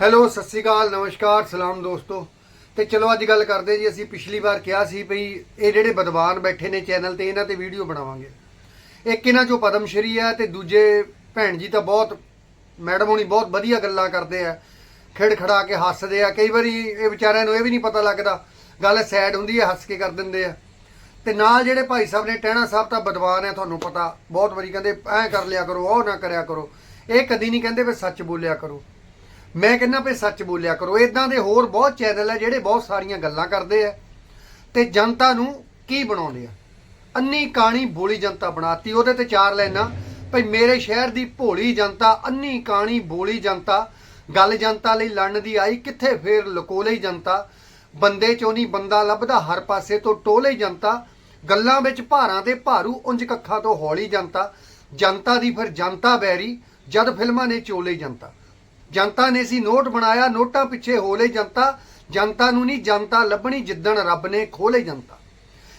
Hello, ਸਤਿ ਸ਼੍ਰੀ ਅਕਾਲ, ਨਮਸਕਾਰ, ਸਲਾਮ ਦੋਸਤੋ। ਤੇ ਚਲੋ, ਅੱਜ ਗੱਲ ਕਰਦੇ ਜੀ, ਅਸੀਂ ਪਿਛਲੀ ਵਾਰ ਕਿਹਾ ਸੀ ਭਈ ਇਹ ਜਿਹੜੇ ਬਦਵਾਨ ਬੈਠੇ ਨੇ ਚੈਨਲ ਤੇ, ਇਹਨਾਂ ਤੇ ਵੀਡੀਓ ਬਣਾਵਾਂਗੇ। ਇੱਕ ਇਹਨਾਂ ਚੋਂ ਪਦਮ ਸ਼੍ਰੀ ਹੈ ਤੇ ਦੂਜੇ ਭੈਣ ਜੀ ਤਾਂ ਬਹੁਤ, ਮੈਡਮ ਹੋਣੀ ਬਹੁਤ ਵਧੀਆ ਗੱਲਾਂ ਕਰਦੇ ਆ। ਖਿੜ ਖੜਾ ਕੇ ਹੱਸਦੇ ਆ। ਕਈ ਵਾਰੀ ਇਹ ਵਿਚਾਰਿਆਂ ਨੂੰ ਇਹ ਵੀ ਨਹੀਂ ਪਤਾ ਲੱਗਦਾ, ਗੱਲ ਸੈਡ ਹੁੰਦੀ ਹੈ, ਹੱਸ ਕੇ ਕਰ ਦਿੰਦੇ ਆ। ਤੇ ਨਾਲ ਜਿਹੜੇ ਭਾਈ ਸਾਹਿਬ ਨੇ, ਟਹਿਣਾ ਸਾਹਿਬ ਤਾਂ ਬਦਵਾਨ ਹੈ, ਤੁਹਾਨੂੰ ਪਤਾ, ਬਹੁਤ ਵਾਰੀ ਕਹਿੰਦੇ, ਐਂ ਕਰ ਲਿਆ ਕਰੋ, ਉਹ ਨਾ ਕਰਿਆ ਕਰੋ। ਇਹ ਕਦੀ ਨਹੀਂ ਕਹਿੰਦੇ ਵੀ ਸੱਚ ਬੋਲਿਆ ਕਰੋ। ਮੈਂ ਕਹਿੰਦਾ ਵੀ ਸੱਚ ਬੋਲਿਆ ਕਰੋ ਇਦਾਂ ਦੇ ਹੋਰ ਬਹੁਤ ਚੈਨਲ ਆ ਜਿਹੜੇ ਬਹੁਤ ਸਾਰੀਆਂ ਗੱਲਾਂ ਕਰਦੇ ਆ। ਤੇ ਜਨਤਾ ਨੂੰ ਕੀ ਬਣਾਉਂਦੇ ਆ? ਅੰਨੀ ਕਾਣੀ ਬੋਲੀ ਜਨਤਾ ਬਣਾਤੀ, ਉਹਦੇ ਤੇ ਚਾਰ ਲੈਣਾ ਭਈ ਮੇਰੇ ਸ਼ਹਿਰ ਦੀ ਭੋਲੀ ਜਨਤਾ, ਅੰਨੀ ਕਾਣੀ ਬੋਲੀ ਜਨਤਾ, ਗੱਲ ਜਨਤਾ ਲਈ ਲੜਨ ਦੀ ਆਈ, ਕਿੱਥੇ ਫੇਰ ਲਕੋਲੇ ਜਨਤਾ? ਬੰਦੇ ਚੋਂ ਨਹੀਂ ਬੰਦਾ ਲੱਭਦਾ, ਹਰ ਪਾਸੇ ਤੋਂ ਟੋਲੇ ਜਨਤਾ। ਗੱਲਾਂ ਵਿੱਚ ਭਾਰਾਂ ਤੇ ਭਾਰੂ, ਉਂਝ ਕੱਖਾਂ ਤੋਂ ਹੌਲੀ ਜਨਤਾ। ਜਨਤਾ ਦੀ ਫਿਰ ਜਨਤਾ ਬੈਰੀ, ਜਦ ਫਿਲਮਾਂ ਨੇ ਚੋਲੇ ਜਨਤਾ। ਜਨਤਾ ਨੇ ਸੀ ਨੋਟ ਬਣਾਇਆ, ਨੋਟਾਂ ਪਿੱਛੇ ਹੋਲੇ ਜਨਤਾ। ਜਨਤਾ ਨੂੰ ਨਹੀਂ, ਜਨਤਾ ਲੱਭਣੀ ਜਿੱਦਣ ਰੱਬ ਨੇ ਖੋਲੇ ਜਨਤਾ।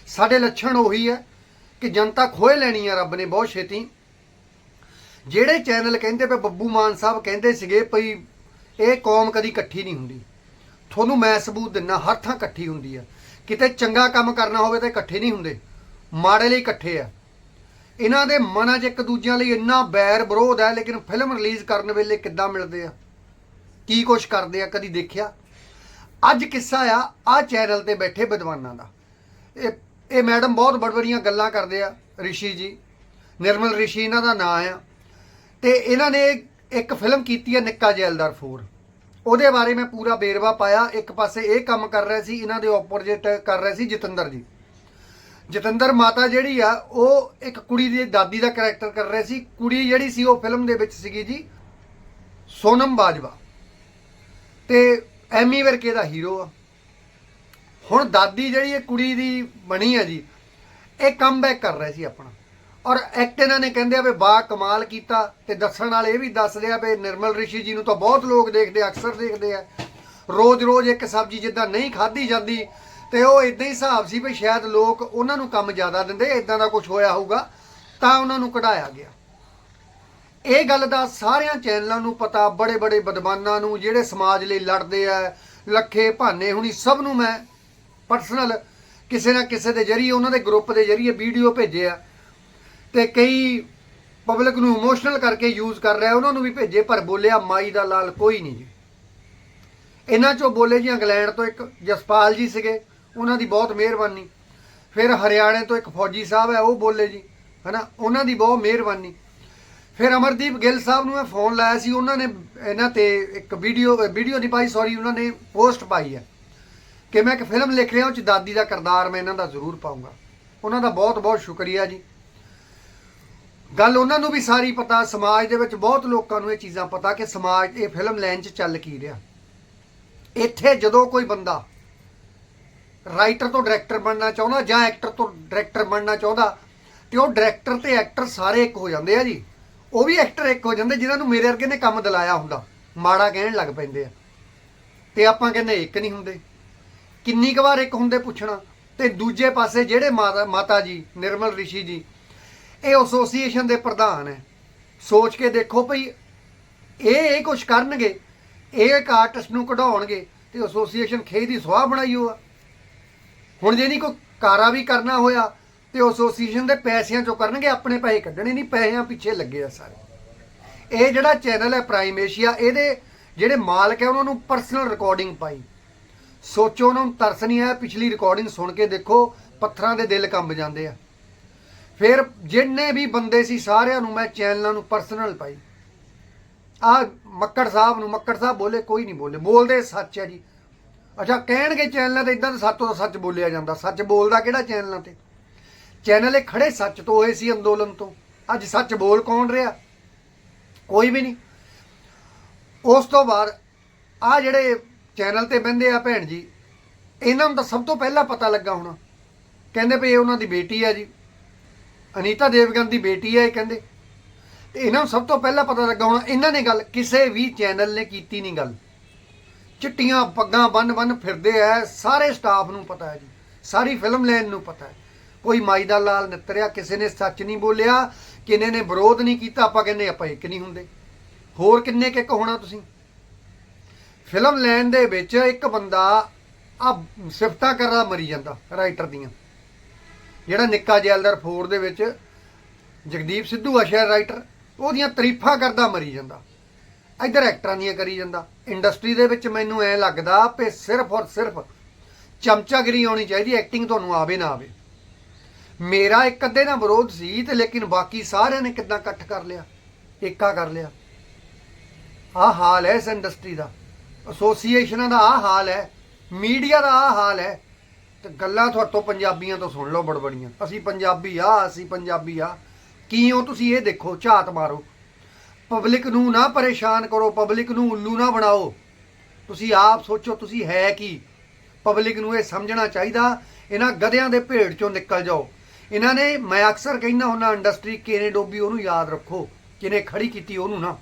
ਸਾਡੇ ਲੱਛਣ ਉਹੀ ਹੈ ਕਿ ਜਨਤਾ ਖੋਏ ਲੈਣੀ ਆ ਰੱਬ ਨੇ ਬਹੁਤ ਛੇਤੀ। ਜਿਹੜੇ ਚੈਨਲ ਕਹਿੰਦੇ ਪਏ ਬੱਬੂ ਮਾਨ ਸਾਹਿਬ ਕਹਿੰਦੇ ਸੀਗੇ ਭਈ ਇਹ ਕੌਮ ਕਦੀ ਇਕੱਠੀ ਨਹੀਂ ਹੁੰਦੀ। ਤੁਹਾਨੂੰ ਮੈਂ ਸਬੂਤ ਦਿੰਨਾ, ਹਰ ਥਾਂ ਇਕੱਠੀ ਹੁੰਦੀ ਹੈ ਕਿਤੇ ਚੰਗਾ ਕੰਮ ਕਰਨਾ ਹੋਵੇ ਤਾਂ ਇਕੱਠੇ ਨਹੀਂ ਹੁੰਦੇ। ਮਾੜੇ ਲਈ ਇਕੱਠੇ ਆ। ਇਹਨਾਂ ਦੇ ਮਨਾਂ 'ਚ ਇੱਕ ਦੂਜਿਆਂ ਲਈ ਇੰਨਾ ਬੈਰ ਵਿਰੋਧ ਹੈ, ਲੇਕਿਨ ਫਿਲਮ ਰਿਲੀਜ਼ ਕਰਨ ਵੇਲੇ ਕਿੱਦਾਂ ਮਿਲਦੇ ਆ? ਕੀ ਕੁਛ ਕਰਦੇ ਆ, ਕਦੀ ਦੇਖਿਆ? ਅੱਜ ਕਿੱਸਾ ਆ ਆ ਚੈਨਲ ਤੇ ਬੈਠੇ ਵਿਦਵਾਨਾਂ ਦਾ। ਇਹ ਇਹ ਮੈਡਮ ਬਹੁਤ ਬੜਬੜੀਆਂ ਗੱਲਾਂ ਕਰਦੇ ਆ, ਰਿਸ਼ੀ ਜੀ। ਨਿਰਮਲ ਰਿਸ਼ੀ ਇਹਨਾਂ ਦਾ ਨਾਂ ਆ। ਤੇ ਇਹਨਾਂ ਨੇ ਇੱਕ ਫਿਲਮ ਕੀਤੀ ਹੈ ਨਿੱਕਾ ਜੈਲਦਾਰ 4 ਉਹਦੇ ਬਾਰੇ ਮੈਂ ਪੂਰਾ ਬੇਰਵਾ ਪਾਇਆ। ਇੱਕ ਪਾਸੇ ਇਹ ਕੰਮ ਕਰ ਰਿਹਾ ਸੀ, ਇਹਨਾਂ ਦੇ ਆਪੋਜ਼ਿਟ ਕਰ ਰਹੇ ਸੀ ਜਤਿੰਦਰ ਜੀ। ਜਤਿੰਦਰ ਮਾਤਾ ਜਿਹੜੀ ਆ, ਉਹ ਇੱਕ ਕੁੜੀ ਦੀ ਦਾਦੀ ਦਾ ਕੈਰੈਕਟਰ ਕਰ ਰਹੇ ਸੀ। ਕੁੜੀ ਜਿਹੜੀ ਸੀ ਉਹ ਫਿਲਮ ਦੇ ਵਿੱਚ ਸੀਗੀ ਜੀ, ਸੋਨਮ ਬਾਜਵਾ। ਤੇ ਐਮੀ ਵਰਕੇ ਦਾ ਹੀਰੋ ਆ। ਹੁਣ ਦਾਦੀ ਜਿਹੜੀ ਇਹ ਕੁੜੀ ਦੀ ਬਣੀ ਆ ਜੀ, ਇਹ ਕਮਬੈਕ ਕਰ ਰਹੇ ਸੀ ਆਪਣਾ। ਔਰ ਐਕਟ ਇਹਨਾਂ ਨੇ ਕਹਿੰਦੇ ਆ ਵੀ ਬਾ ਕਮਾਲ ਕੀਤਾ ਤੇ ਦੱਸਣ ਵਾਲੇ ਇਹ ਵੀ ਦੱਸਦੇ ਆ ਵੀ ਨਿਰਮਲ ਰਿਸ਼ੀ ਜੀ ਨੂੰ ਤਾਂ ਬਹੁਤ ਲੋਕ ਦੇਖਦੇ ਅਕਸਰ ਦੇਖਦੇ ਆ। ਰੋਜ਼-ਰੋਜ਼ ਇੱਕ ਸਬਜ਼ੀ ਜਿੱਦਾਂ ਨਹੀਂ ਖਾਧੀ ਜਾਂਦੀ ਤੇ ਉਹ ਇਦਾਂ ਹੀ ਹਿਸਾਬ ਸੀ ਵੀ ਸ਼ਾਇਦ ਲੋਕ ਉਹਨਾਂ ਨੂੰ ਕੰਮ ਜ਼ਿਆਦਾ ਦਿੰਦੇ ਇਦਾਂ ਦਾ ਕੁਝ ਹੋਇਆ ਹੋਊਗਾ, ਤਾਂ ਉਹਨਾਂ ਨੂੰ ਕਢਾਇਆ ਗਿਆ। ਇਹ ਗੱਲ ਦਾ ਸਾਰਿਆਂ ਚੈਨਲਾਂ ਨੂੰ ਪਤਾ ਬੜੇ ਬੜੇ ਬਦਮਾਨਾਂ ਨੂੰ, ਜਿਹੜੇ ਸਮਾਜ ਲਈ ਲੜਦੇ ਆ, ਲੱਖੇ ਭਾਨੇ ਹੁਣੀ, ਸਭ ਨੂੰ ਮੈਂ ਪਰਸਨਲ ਕਿਸੇ ਨਾ ਕਿਸੇ ਦੇ ਜਰੀਏ, ਉਹਨਾਂ ਦੇ ਗਰੁੱਪ ਦੇ ਜਰੀਏ ਵੀਡੀਓ ਭੇਜੇ ਆ। ਤੇ ਕਈ ਪਬਲਿਕ ਨੂੰ ਇਮੋਸ਼ਨਲ ਕਰਕੇ ਯੂਜ਼ ਕਰ ਰਿਹਾ, ਉਹਨਾਂ ਨੂੰ ਵੀ ਭੇਜੇ, ਪਰ ਬੋਲਿਆ, ਮਾਈ ਦਾ ਲਾਲ ਕੋਈ ਨਹੀਂ ਜੀ। ਇਹਨਾਂ ਚੋਂ ਬੋਲੇ ਜੀ ਇੰਗਲੈਂਡ ਤੋਂ ਇੱਕ ਜਸਪਾਲ ਜੀ ਸੀਗੇ, ਉਹਨਾਂ ਦੀ ਬਹੁਤ ਮਿਹਰਬਾਨੀ। ਫਿਰ ਹਰਿਆਣੇ ਤੋਂ ਇੱਕ ਫੌਜੀ ਸਾਹਿਬ ਹੈ, ਉਹ ਬੋਲੇ ਜੀ, ਹਨਾ? ਉਹਨਾਂ ਦੀ ਬਹੁਤ ਮਿਹਰਬਾਨੀ। ਫਿਰ ਅਮਰਦੀਪ ਗਿੱਲ ਸਾਹਿਬ ਨੂੰ ਮੈਂ ਫੋਨ ਲਾਇਆ ਸੀ, ਉਹਨਾਂ ਨੇ ਇਹਨਾਂ ਤੇ ਇੱਕ ਵੀਡੀਓ ਵੀਡੀਓ ਨਹੀਂ ਪਾਈ ਸੌਰੀ ਉਹਨਾਂ ਨੇ ਪੋਸਟ ਪਾਈ ਹੈ ਕਿ ਮੈਂ ਇੱਕ ਫਿਲਮ ਲਿਖ ਰਿਹਾ, ਉਹ ਚ ਦਾਦੀ ਦਾ ਕਿਰਦਾਰ ਮੈਂ ਇਹਨਾਂ ਦਾ ਜ਼ਰੂਰ ਪਾਉਂਗਾ ਉਹਨਾਂ ਦਾ ਬਹੁਤ ਬਹੁਤ ਸ਼ੁਕਰੀਆ ਜੀ। ਗੱਲ ਉਹਨਾਂ ਨੂੰ ਵੀ ਸਾਰੀ ਪਤਾ, ਸਮਾਜ ਦੇ ਵਿੱਚ ਬਹੁਤ ਲੋਕਾਂ ਨੂੰ ਇਹ ਚੀਜ਼ਾਂ ਪਤਾ ਕਿ ਸਮਾਜ, ਇਹ ਫਿਲਮ ਲਾਈਨ 'ਚ ਚੱਲ ਕੀ ਰਿਹਾ। ਇੱਥੇ ਜਦੋਂ ਕੋਈ ਬੰਦਾ ਰਾਈਟਰ ਤੋਂ ਡਾਇਰੈਕਟਰ ਬਣਨਾ ਚਾਹੁੰਦਾ ਜਾਂ ਐਕਟਰ ਤੋਂ ਡਾਇਰੈਕਟਰ ਬਣਨਾ ਚਾਹੁੰਦਾ, ਤੇ ਉਹ ਡਾਇਰੈਕਟਰ ਤੇ ਐਕਟਰ ਸਾਰੇ ਇੱਕ ਹੋ ਜਾਂਦੇ ਆ ਜੀ। ਉਹ ਵੀ ਐਕਟਰ ਇੱਕ ਹੋ ਜਾਂਦੇ ਜਿਨ੍ਹਾਂ ਨੂੰ ਮੇਰੇ ਵਰਗੇ ਨੇ ਕੰਮ ਦਿਲਾਇਆ ਹੁੰਦਾ। ਮਾੜਾ ਕਹਿਣ ਲੱਗ ਪੈਂਦੇ ਆ। ਤੇ ਆਪਾਂ ਕਹਿੰਦੇ ਇੱਕ ਨਹੀਂ ਹੁੰਦੇ। ਕਿੰਨੀ ਕੁ ਵਾਰ ਇੱਕ ਹੁੰਦੇ ਪੁੱਛਣਾ। ਤੇ ਦੂਜੇ ਪਾਸੇ ਜਿਹੜੇ ਮਾਤਾ ਮਾਤਾ ਜੀ, ਨਿਰਮਲ ਰਿਸ਼ੀ ਜੀ, ਇਹ ਐਸੋਸੀਏਸ਼ਨ ਦੇ ਪ੍ਰਧਾਨ ਹੈ ਸੋਚ ਕੇ ਦੇਖੋ ਭਈ ਇਹ ਇਹ ਕੁਝ ਕਰਨਗੇ, ਇਹ ਇੱਕ ਆਰਟਿਸਟ ਨੂੰ ਕਢਾਉਣਗੇ ਤੇ ਐਸੋਸੀਏਸ਼ਨ ਖੇ ਦੀ ਸੁਆਹ ਬਣਾਈ ਹੋਆ। ਹੁਣ ਜੇ ਨਹੀਂ ਕੋਈ ਕਾਰਾ ਵੀ ਕਰਨਾ ਹੋਇਆ ਤੇ ਐਸੋਸੀਏਸ਼ਨ ਦੇ ਪੈਸਿਆਂ ਚੋਂ ਕਰਨਗੇ, ਆਪਣੇ ਪੈਸੇ ਕੱਢਣੇ ਨਹੀਂ, ਪੈਸਿਆਂ ਪਿੱਛੇ ਲੱਗੇ ਆ ਸਾਰੇ। ਇਹ ਜਿਹੜਾ ਚੈਨਲ ਹੈ ਪ੍ਰਾਈਮ ਏਸ਼ੀਆ ਇਹਦੇ ਜਿਹੜੇ ਮਾਲਕ ਹੈ, ਉਹਨਾਂ ਨੂੰ ਪਰਸਨਲ ਰਿਕਾਰਡਿੰਗ ਪਾਈ। ਸੋਚੋ, ਉਹਨਾਂ ਨੂੰ ਤਰਸ ਨਹੀਂ ਆਇਆ, ਪਿਛਲੀ ਰਿਕਾਰਡਿੰਗ ਸੁਣ ਕੇ ਦੇਖੋ, ਪੱਥਰਾਂ ਦੇ ਦਿਲ ਕੰਬ ਜਾਂਦੇ ਆ। ਫਿਰ ਜਿੰਨੇ ਵੀ ਬੰਦੇ ਸੀ, ਸਾਰਿਆਂ ਨੂੰ ਮੈਂ ਚੈਨਲਾਂ ਨੂੰ ਪਰਸਨਲ ਪਾਈ। ਆ ਮੱਕੜ ਸਾਹਿਬ ਨੂੰ, ਮੱਕੜ ਸਾਹਿਬ ਬੋਲੇ, ਕੋਈ ਨਹੀਂ ਬੋਲੇ, ਬੋਲਦੇ ਸੱਚ ਹੈ ਜੀ। ਅੱਛਾ, ਕਹਿਣਗੇ ਚੈਨਲਾਂ ਤੇ ਇਦਾਂ ਤਾਂ ਸੱਤੋਂ ਦਾ ਸੱਚ ਬੋਲਿਆ ਜਾਂਦਾ। ਸੱਚ ਬੋਲਦਾ ਕਿਹੜਾ ਚੈਨਲਾਂ ਤੇ? ਚੈਨਲ ਇਹ ਖੜੇ ਸੱਚ ਤੋਂ ਹੋਏ ਸੀ ਅੰਦੋਲਨ ਤੋਂ। ਅੱਜ ਸੱਚ ਬੋਲ ਕੌਣ ਰਿਹਾ? ਕੋਈ ਵੀ ਨਹੀਂ। ਉਸ ਤੋਂ ਬਾਅਦ ਆ ਜਿਹੜੇ ਚੈਨਲ ਤੇ ਬੰਦੇ ਆ ਭੈਣ ਜੀ, ਇਹਨਾਂ ਨੂੰ ਤਾਂ ਸਭ ਤੋਂ ਪਹਿਲਾਂ ਪਤਾ ਲੱਗਾ ਹੋਣਾ। ਕਹਿੰਦੇ ਵੀ ਇਹ ਉਹਨਾਂ ਦੀ ਬੇਟੀ ਹੈ ਜੀ। ਅਨੀਤਾ ਦੇਵਗਨ ਦੀ ਬੇਟੀ ਹੈ ਇਹ ਕਹਿੰਦੇ। ਤੇ ਇਹਨਾਂ ਨੂੰ ਸਭ ਤੋਂ ਪਹਿਲਾਂ ਪਤਾ ਲੱਗਾ ਹੋਣਾ, ਇਹਨਾਂ ਨੇ ਗੱਲ ਕਿਸੇ ਵੀ ਚੈਨਲ ਨੇ ਕੀਤੀ ਨਹੀਂ ਗੱਲ। ਚਿੱਟੀਆਂ ਪੱਗਾਂ ਬੰਨ ਬੰਨ ਫਿਰਦੇ ਆ, ਸਾਰੇ ਸਟਾਫ ਨੂੰ ਪਤਾ ਹੈ ਜੀ। ਸਾਰੀ ਫਿਲਮ ਲਾਈਨ ਨੂੰ ਪਤਾ ਹੈ। ਕੋਈ ਮਾਈ ਦਾ ਲਾਲ ਨਿੱਤਰਿਆ, ਕਿਸੇ ਨੇ ਸੱਚ ਨਹੀਂ ਬੋਲਿਆ, ਕਿਨੇ ਨੇ ਵਿਰੋਧ ਨਹੀਂ ਕੀਤਾ, ਆਪਾਂ ਕਹਿੰਦੇ ਆਪਾਂ ਇੱਕ ਨਹੀਂ ਹੁੰਦੇ। ਹੋਰ ਕਿੰਨੇ ਕਿੱਕ ਹੋਣਾ ਤੁਸੀਂ? ਫਿਲਮ ਲੈਣ ਦੇ ਵਿੱਚ ਇੱਕ ਬੰਦਾ ਆ ਸਿਫਤਾਂ ਕਰਦਾ, ਮਰੀ ਜਾਂਦਾ, ਰਾਈਟਰ ਦੀਆਂ। ਜਿਹੜਾ ਨਿੱਕਾ ਜੈਲਦਾਰ 4 ਦੇ ਵਿੱਚ ਜਗਦੀਪ ਸਿੱਧੂ ਆ, ਸ਼ਾਇਦ ਰਾਈਟਰ, ਉਹਦੀਆਂ ਤਾਰੀਫਾਂ ਕਰਦਾ, ਮਰੀ ਜਾਂਦਾ। ਇੱਧਰ ਐਕਟਰਾਂ ਦੀਆਂ ਕਰੀ ਜਾਂਦਾ। ਇੰਡਸਟਰੀ ਦੇ ਵਿੱਚ ਮੈਨੂੰ ਐ ਲੱਗਦਾ ਕਿ ਸਿਰਫ ਔਰ ਸਿਰਫ ਚਮਚਾਗਿਰੀ ਆਉਣੀ ਚਾਹੀਦੀ, ਐਕਟਿੰਗ ਤੁਹਾਨੂੰ ਆਵੇ ਨਾ ਆਵੇ। ਮੇਰਾ ਇੱਕ ਅੱਧੇ ਨਾਲ ਵਿਰੋਧ ਸੀ ਤੇ ਲੇਕਿਨ ਬਾਕੀ ਸਾਰਿਆਂ ਨੇ ਕਿੱਦਾਂ ਇਕੱਠ ਕਰ ਲਿਆ, ਏਕਾ ਕਰ ਲਿਆ। ਆਹ ਹਾਲ ਹੈ ਇਸ ਇੰਡਸਟਰੀ ਦਾ। ਐਸੋਸੀਏਸ਼ਨਾਂ ਦਾ ਆਹ ਹਾਲ ਹੈ ਮੀਡੀਆ ਦਾ ਆਹ ਹਾਲ ਹੈ ਤੇ ਗੱਲਾਂ ਤੁਹਾਡੇ ਤੋਂ ਪੰਜਾਬੀਆਂ ਤੋਂ ਸੁਣ ਲਓ ਬੜਬੜੀਆਂ। ਅਸੀਂ ਪੰਜਾਬੀ ਆ, ਅਸੀਂ ਪੰਜਾਬੀ ਆ। ਕੀ ਹੋ ਤੁਸੀਂ ਇਹ ਦੇਖੋ, ਝਾਤ ਮਾਰੋ। ਪਬਲਿਕ ਨੂੰ ਨਾ ਪਰੇਸ਼ਾਨ ਕਰੋ ਪਬਲਿਕ ਨੂੰ ਉੱਲੂ ਨਾ ਬਣਾਓ। ਤੁਸੀਂ ਆਪ ਸੋਚੋ, ਤੁਸੀਂ ਹੈ ਕੀ? ਪਬਲਿਕ ਨੂੰ ਇਹ ਸਮਝਣਾ ਚਾਹੀਦਾ, ਇਹਨਾਂ ਗਧਿਆਂ ਦੇ ਭੇੜ ਚੋਂ ਨਿਕਲ ਜਾਓ। ਇਹਨਾਂ ਨੇ, ਮੈਂ ਅਕਸਰ ਕਹਿੰਦਾ ਹੁੰਦਾ ਇੰਡਸਟਰੀ ਕਿਨੇ ਡੋਬੀ ਉਹਨੂੰ ਯਾਦ ਰੱਖੋ ਕਿਨੇ ਖੜੀ ਕੀਤੀ ਉਹਨੂੰ ਨਾ।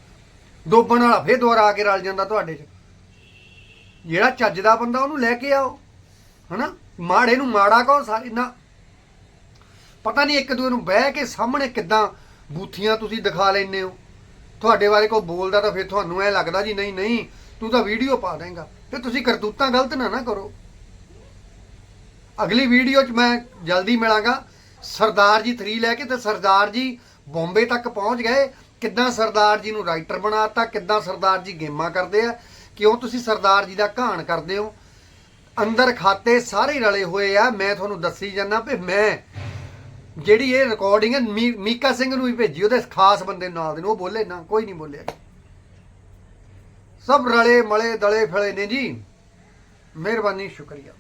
ਡੋਬਣ ਵਾਲਾ ਫੇਰ ਦੁਬਾਰਾ ਆ ਕੇ ਰਲ ਜਾਂਦਾ ਤੁਹਾਡੇ 'ਚ। ਜਿਹੜਾ ਚੱਜ ਦਾ ਬੰਦਾ ਉਹਨੂੰ ਲੈ ਕੇ ਆਓ, ਹਨਾ? ਮਾੜੇ ਨੂੰ ਮਾੜਾ ਕਹੋ ਸਾਰੇ, ਨਾ। ਪਤਾ ਨਹੀਂ ਇੱਕ ਦੂਜੇ ਨੂੰ ਬਹਿ ਕੇ ਸਾਹਮਣੇ ਕਿੱਦਾਂ ਬੂਥੀਆਂ ਤੁਸੀਂ ਦਿਖਾ ਲੈਂਦੇ ਹੋ। ਤੁਹਾਡੇ ਬਾਰੇ ਕੋਈ ਬੋਲਦਾ ਤਾਂ ਫਿਰ ਤੁਹਾਨੂੰ ਐ ਲੱਗਦਾ ਜੀ, ਨਹੀਂ ਨਹੀਂ, ਤੂੰ ਤਾਂ ਵੀਡੀਓ ਪਾ ਦੇਂਗਾ। ਫਿਰ ਤੁਸੀਂ ਕਰਤੂਤਾਂ ਗਲਤ ਨਾ ਨਾ ਕਰੋ। ਅਗਲੀ ਵੀਡੀਓ 'ਚ ਮੈਂ ਜਲਦੀ ਮਿਲਾਂਗਾ। ਸਰਦਾਰ ਜੀ 3 ਲੈ ਕੇ ਤੇ ਸਰਦਾਰ ਜੀ ਬੰਬੇ ਤੱਕ ਪਹੁੰਚ ਗਏ। ਕਿੱਦਾਂ ਸਰਦਾਰ ਜੀ ਨੂੰ ਰਾਈਟਰ ਬਣਾਤਾ, ਕਿੱਦਾਂ ਸਰਦਾਰ ਜੀ ਗੇਮਾਂ ਕਰਦੇ ਆ, ਕਿਉਂ ਤੁਸੀਂ ਸਰਦਾਰ ਜੀ ਦਾ ਕਹਾਣ ਕਰਦੇ ਹੋ? ਅੰਦਰ ਖਾਤੇ ਸਾਰੇ ਰਲੇ ਹੋਏ ਆ। ਮੈਂ ਤੁਹਾਨੂੰ ਦੱਸੀ ਜਾਂਦਾ ਵੀ ਮੈਂ ਜਿਹੜੀ ਇਹ ਰਿਕਾਰਡਿੰਗ ਹੈ ਮੀ- ਮੀਕਾ ਸਿੰਘ ਨੂੰ ਵੀ ਭੇਜੀ, ਉਹਦੇ ਖਾਸ ਬੰਦੇ ਨਾਲ ਦੇ ਨੂੰ, ਉਹ ਬੋਲੇ ਨਾ, ਕੋਈ ਨਹੀਂ ਬੋਲਿਆ ਸਭ ਰਲੇ ਮਲੇ ਦਲੇ ਫਲੇ ਨੇ ਜੀ। ਮਿਹਰਬਾਨੀ, ਸ਼ੁਕਰੀਆ।